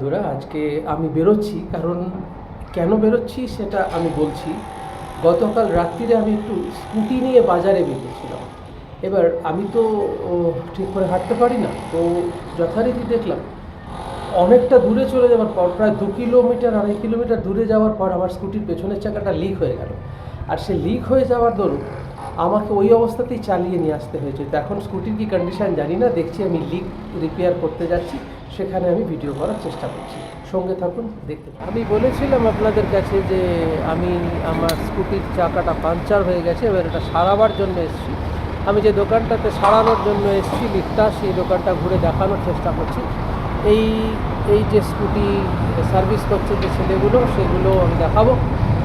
বন্ধুরা, আজকে আমি বেরোচ্ছি, কারণ কেন বেরোচ্ছি সেটা আমি বলছি। গতকাল রাত্রিরে আমি একটু স্কুটি নিয়ে বাজারে বেরিয়েছিলাম। এবার আমি তো ঠিক করে হাঁটতে পারি না, তো যথারীতি দেখলাম, অনেকটা দূরে চলে যাওয়ার পর, প্রায় দু কিলোমিটার, আড়াই কিলোমিটার দূরে যাওয়ার পর আমার স্কুটির পেছনের চাকাটা লিক হয়ে গেল। আর সে লিক হয়ে যাওয়ার দরুন আমাকে ওই অবস্থাতেই চালিয়ে নিয়ে আসতে হয়েছে। তো এখন স্কুটির কি কন্ডিশন জানি না, দেখছি আমি লিক রিপেয়ার করতে যাচ্ছি। সেখানে আমি ভিডিও করার চেষ্টা করছি। সঙ্গে থাকুন, দেখতে আমি বলেছিলাম আপনাদের কাছে যে আমি আমার স্কুটির চাকাটা পাঞ্চার হয়ে গেছে, এবার এটা সারাবার জন্য এসেছি। আমি যে দোকানটাতে সারানোর জন্য এসেছি লিকটা সেই দোকানটা ঘুরে দেখানোর চেষ্টা করছি। এই এই যে স্কুটি সার্ভিস করছে যে ছেলেগুলো, সেগুলো আমি দেখাবো।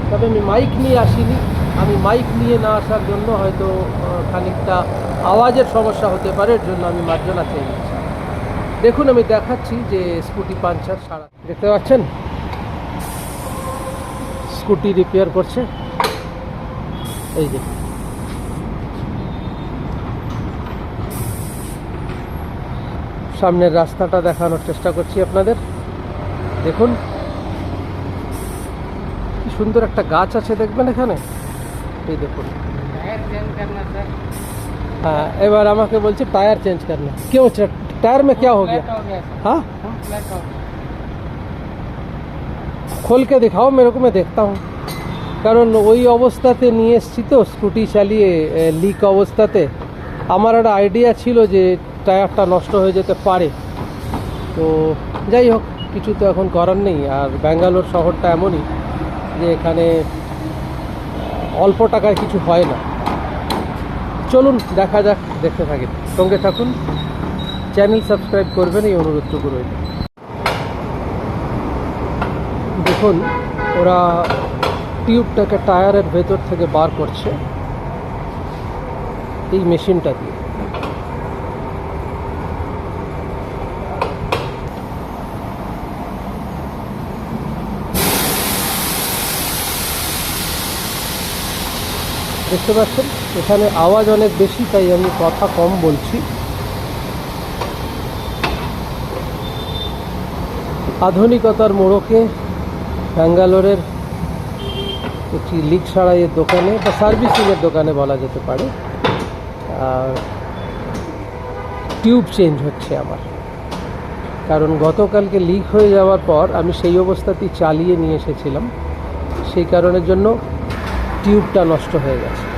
তবে আমি মাইক নিয়ে আসিনি। আমি মাইক নিয়ে না আসার জন্য হয়তো খানিকটা আওয়াজের সমস্যা হতে পারে, এর জন্য আমি মার্জনা চেয়ে নিচ্ছি। দেখুন, আমি দেখাচ্ছি যে স্কুটি পাঞ্চার সারা দেখতে পাচ্ছেন? স্কুটি রিপেয়ার করছে। এই যে। সামনের রাস্তাটা দেখানোর চেষ্টা করছি আপনাদের। দেখুন। কি সুন্দর একটা গাছ আছে, দেখবেন এখানে? এই দেখুন। হ্যাঁ এবার আমাকে বলছে টায়ার চেঞ্জ করনা क्यों टायर में क्या हो गया? हाँ खोल के दिखाओ मेरे को मैं देखता কারণ ওই অবস্থাতে নিয়ে এসছি তো স্কুটি চালিয়ে লিক অবস্থাতে আমার একটা আইডিয়া ছিল যে টায়ারটা নষ্ট হয়ে যেতে পারে তো যাই হোক কিছু তো এখন করার নেই আর ব্যাঙ্গালোর শহরটা এমনই যে এখানে অল্প টাকায় কিছু হয় না চলুন, দেখা যাক, দেখতে থাকি। সঙ্গে থাকুন চ্যানেল সাবস্ক্রাইব করবেন, এই অনুরোধটুকু রইল। দেখুন, ওরা টিউবটাকে টায়ারের ভেতর থেকে বার করছে, এই মেশিনটা দিয়ে। দেখতে পাচ্ছেন? এখানে আওয়াজ অনেক বেশি, তাই আমি কথা কম বলছি। আধুনিকতার মোড়কে ব্যাঙ্গালোরের একটি লিক সারাইয়ের দোকানে বা সার্ভিসিংয়ের দোকানে বলা যেতে পারে। আর টিউব চেঞ্জ হচ্ছে আমার। কারণ গতকালকে লিক হয়ে যাওয়ার পর আমি সেই অবস্থাতেই চালিয়ে নিয়ে এসেছিলাম। সেই কারণের জন্য টিউবটা নষ্ট হয়ে গেছে।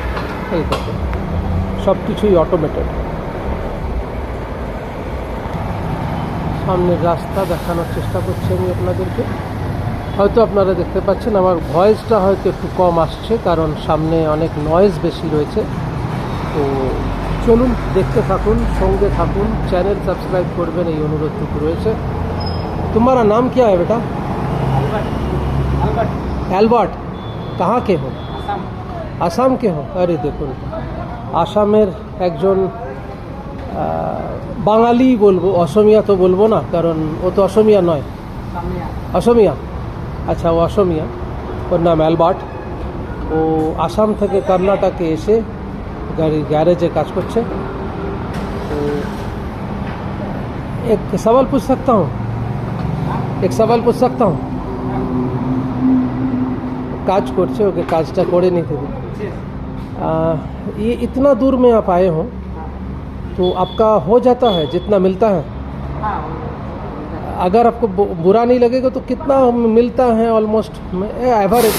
এই দেখুন সব কিছুই অটোমেটেড সামনের রাস্তা দেখানোর চেষ্টা করছি আমি আপনাদেরকে হয়তো আপনারা দেখতে পাচ্ছেন আমার ভয়েসটা হয়তো একটু কম আসছে কারণ সামনে অনেক নয়েজ বেশি রয়েছে তো চলুন দেখতে থাকুন সঙ্গে থাকুন চ্যানেল সাবস্ক্রাইব করবেন এই অনুরোধটুকু রয়েছে তোমারা নাম क्या है बेटा অ্যালবার্ট কাহা কে হো আসাম কে হো আরে দেখুন আসামের একজন আহ, বাঙালি বলবো অসমিয়া তো বলবো না কারণ ও তো অসমিয়া নয় অসমিয়া আচ্ছা ও অসমিয়া ওর নাম অ্যালবার্ট ও আসাম থেকে কর্ণাটকে এসে গাড়ি গ্যারেজে কাজ করছে তো एक सवाल पूछ सकता हूँ एक सवाल पूछ सकता हूँ काज করছে ওকে কাজটা করে নিতে দিন आ, ये इतना दूर में आप आए हो तो आपका हो जाता है जितना मिलता है। अगर आपको बुरा नहीं लगेगा तो कितना मिलता है ऑलमोस्ट एवरेज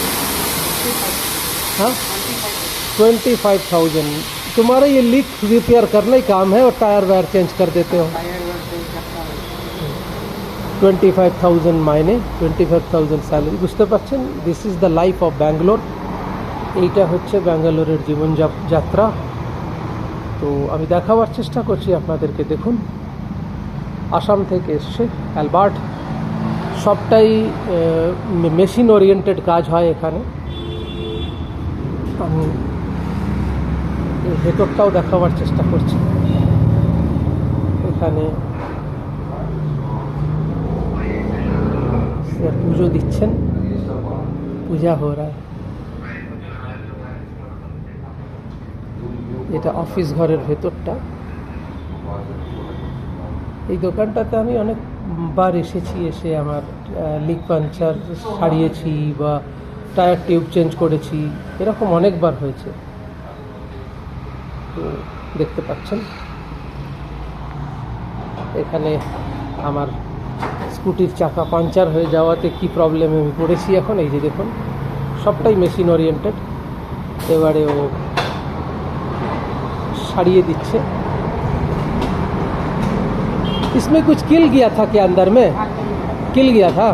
हाँ? ट्वेंटी फाइव थाउज़ेंड तुम्हारा ये लीक रिपेयर करने ही काम है और टायर वायर चेंज कर देते हो। ट्वेंटी फाइव थाउज़ेंड माइने ट्वेंटी फाइव थाउज़ेंड सैलरी बुझते पारছেন this is the life of Bangalore এইটা হচ্ছে ব্যাঙ্গালোরের জীবন যাত্রা। তো আমি দেখাবার চেষ্টা করছি আপনাদেরকে, দেখুন। আসাম থেকে এসছে অ্যালবার্ট। সবটাই মেশিন ওরিয়েন্টেড কাজ হয় এখানে। আমি ভেতরটাও দেখাবার চেষ্টা করছি। এখানে পুজো দিচ্ছেন। পূজা হো এটা অফিস ঘরের ভেতরটা। এই দোকানটাতে আমি অনেক বার এসেছি, এসে আমার লিক পাঞ্চার সারিয়েছি বা টায়ার টিউব চেঞ্জ করেছি, এরকম অনেকবার হয়েছে। দেখতে পাচ্ছেন, এখানে আমার স্কুটির চাকা পাঞ্চার হয়ে যাওয়াতে কি প্রবলেমে আমি পড়েছি এখন, এই যে দেখুন, সবটাই মেশিন ওরিয়েন্টেড এবারে ও সারিয়ে দিচ্ছে इसमें कुछ किल गया था क्या अंदर में किल गया था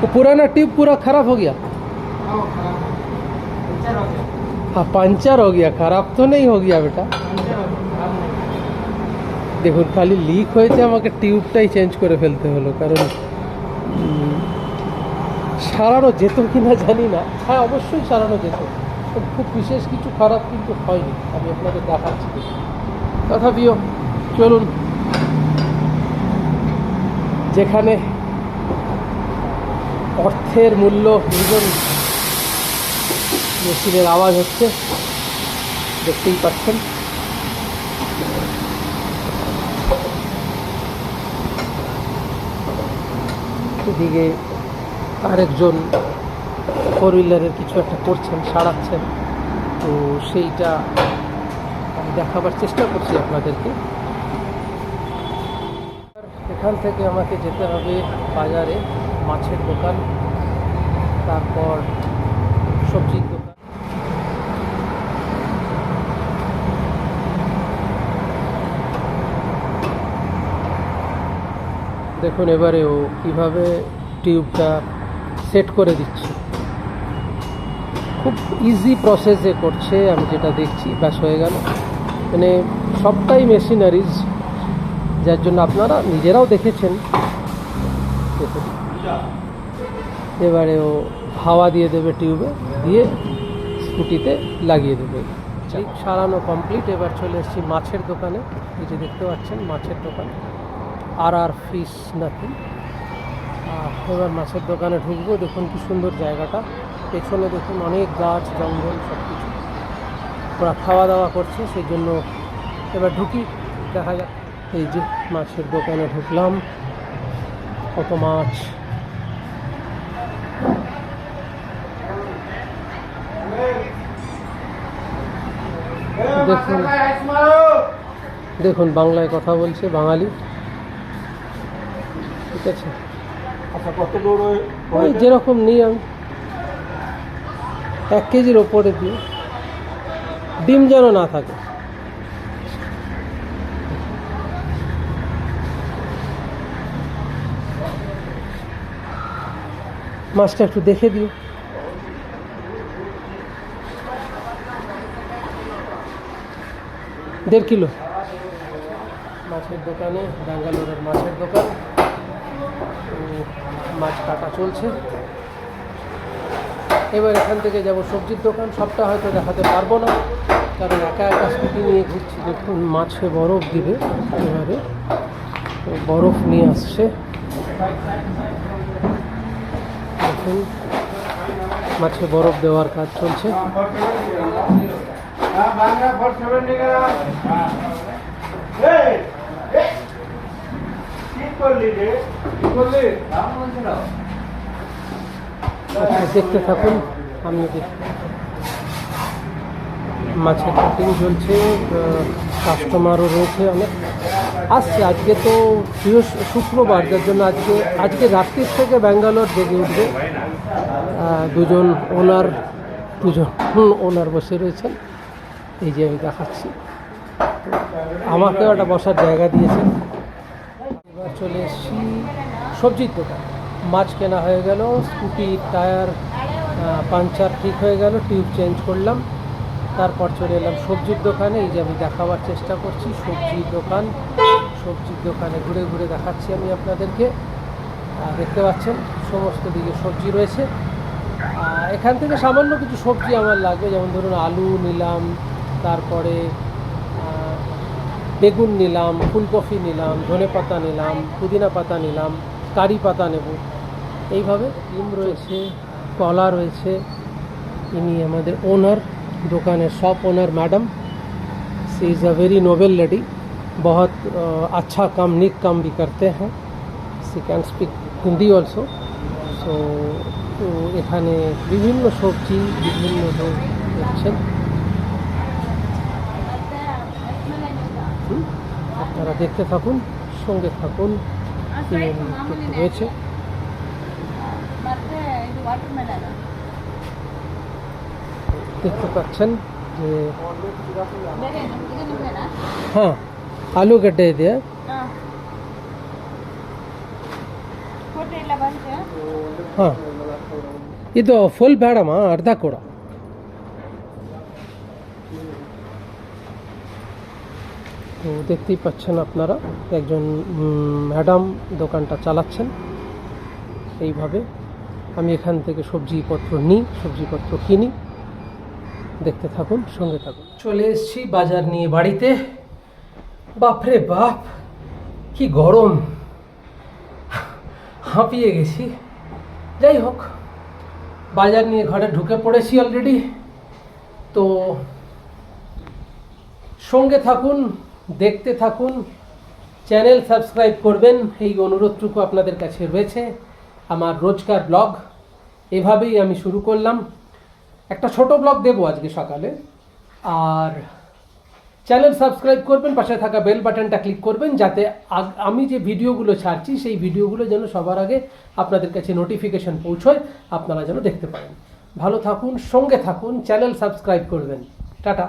वो पुराना ट्यूब पूरा खराब हो गया हाँ पंचर हो गया खराब तो नहीं हो गया बेटा দেখুন খালি লিক হয়েছে আমাকে টিউবটাই চেঞ্জ করে ফেলতে হলো কারণ উম, সারানো যেত কি না জানি না হ্যাঁ অবশ্যই সারানো যেত খুব বিশেষ কিছু খারাপ কিন্তু হয়নি। আমি আপনাকে দেখাচ্ছি তথাপিও চলুন। যেখানে অর্থের মূল্য ভীষণ মেশিনের আওয়াজ হচ্ছে, দেখতেই পাচ্ছেন। এদিকে আরেকজন ফোর হুইলারের কিছু একটা করছেন, সারাচ্ছেন। তো সেইটা আমি দেখাবার চেষ্টা করছি আপনাদেরকে। এখান থেকে আমাকে যেতে হবে বাজারে, মাছের দোকান, তারপর সবজির দোকান। দেখুন এবারে ও কীভাবে টিউবটা সেট করে দিচ্ছে। ইজি প্রসেসে করছে আমি যেটা দেখছি ব্যাস হয়ে গেল। মানে সবটাই মেশিনারিজ যার জন্য আপনারা নিজেরাও দেখেছেন। এবারে ও হাওয়া দিয়ে দেবে টিউবে দিয়ে স্কুটিতে লাগিয়ে দেবে। ঠিক সারানো কমপ্লিট এবার চলে এসেছি মাছের দোকানে। এই যে দেখতে পাচ্ছেন মাছের দোকান। আর আর ফিশ নাকি এবার মাছের দোকানে ঢুকবো দেখুন কি সুন্দর জায়গাটা। পেছনে দেখুন অনেক গাছ জঙ্গল সব কিছু ওরা খাওয়া দাওয়া করছে সেই জন্য এবার ঢুকি দেখা যাক। এই যে মাছের দোকানে ঢুকলাম কত মাছ। দেখুন দেখুন বাংলায় কথা বলছে বাঙালি। ঠিক আছে? আচ্ছা কত ওই- ওই যেরকম নিই আমি এক কেজির ওপরে দিই ডিম যেন না থাকে। মাছটা একটু দেখে দিও। দেড় কিলো। মাছের দোকানে ব্যাঙ্গালোরের মাছের দোকান। মাছ কাটা চলছে। এবার এখান থেকে যাব সবজির দোকান, সবটা হয়তো দেখাতে পারব না, কারণ একা একা স্কুটি নিয়ে ঘুরছি। দেখুন, মাছে বরফ দিবে এবারে। বরফ নিয়ে আসছে। দেখুন, মাছে বরফ দেওয়ার কাজ চলছে। করলি রে? করলি? দেখতে থাকুন, আমি মাছের কাটিং চলছে কাস্টমারও রয়েছে অনেক। আসছে আজকে তো শুক্রবার, যার জন্য আজকে আজকে রাত্রির থেকে ব্যাঙ্গালোর জেগে উঠবে দুজন ওনার দুজন ওনার বসে রয়েছেন। এই যে আমি দেখাচ্ছি। আমাকেও একটা বসার জায়গা দিয়েছেন। এবার চলে এসেছি সবজির দোকান। মাছ কেনা হয়ে গেল স্কুটির টায়ার পাংচার ঠিক হয়ে গেল, টিউব চেঞ্জ করলাম, তারপর চলে এলাম সবজির দোকানে। এই যে আমি দেখাবার চেষ্টা করছি, সবজির দোকান, সবজির দোকানে ঘুরে ঘুরে দেখাচ্ছি আমি আপনাদেরকে। দেখতে পাচ্ছেন, সমস্ত দিকে সবজি রয়েছে। এখান থেকে সামান্য কিছু সবজি আমার লাগবে, যেমন ধরুন আলু নিলাম, তারপরে বেগুন নিলাম, ফুলকপি নিলাম ধনে পাতা নিলাম, পুদিনা পাতা নিলাম, কারি পাতা নেব। এইভাবে ডিম রয়েছে কলা রয়েছে ইনি আমাদের ওনার দোকানের shop owner madam she is a very noble lady बहुत अ, अच्छा काम निक काम भी करते हैं she can speak Hindi also so তো এখানে বিভিন্ন সবজি বিভিন্ন লোক দেখছেন হুম, আপনারা দেখতে থাকুন সঙ্গে থাকুন কি ಇದು ನಿಮ್ದೇನಾ হ্যাঁ ಆಲೂಗಡ್ಡೆ ಇದೆ ಹಾಂ ಫೋಟೋ ಎಲ್ಲ ಬಂತು ಹಾಂ ಇದು ಫುಲ್ ಬೇಡಮ್ಮ ಅರ್ಧ ಕೊಡ তো দেখতেই পাচ্ছেন আপনারা একজন ম্যাডাম দোকানটা চালাচ্ছেন এইভাবে আমি এখান থেকে সবজিপত্র নিই, সবজিপত্র কিনি। দেখতে থাকুন, সঙ্গে থাকুন। চলে এসেছি বাজার নিয়ে বাড়িতে। বাপরে বাপ, কি গরম। হাঁপিয়ে গেছি। যাই হোক, বাজার নিয়ে ঘরে ঢুকে পড়েছি অলরেডি তো সঙ্গে থাকুন, দেখতে থাকুন চ্যানেল সাবস্ক্রাইব করবেন। এই অনুরোধটুকু আপনাদের কাছে রয়েছে। আমার রোজকার ব্লগ। এভাবেই আমি শুরু করলাম। একটা ছোট ব্লগ দেবো আজকে সকালে। আর চ্যানেল সাবস্ক্রাইব করবেন, পাশে থাকা বেল বাটনটা ক্লিক করবেন, যাতে আমি যে ভিডিওগুলো ছাড়ছি, সেই ভিডিওগুলো যেন সবার আগে আপনাদের কাছে নোটিফিকেশন পৌঁছয়, আপনারা যেন দেখতে পারেন। ভালো থাকুন, সঙ্গে থাকুন, চ্যানেল সাবস্ক্রাইব করবেন। টাটা।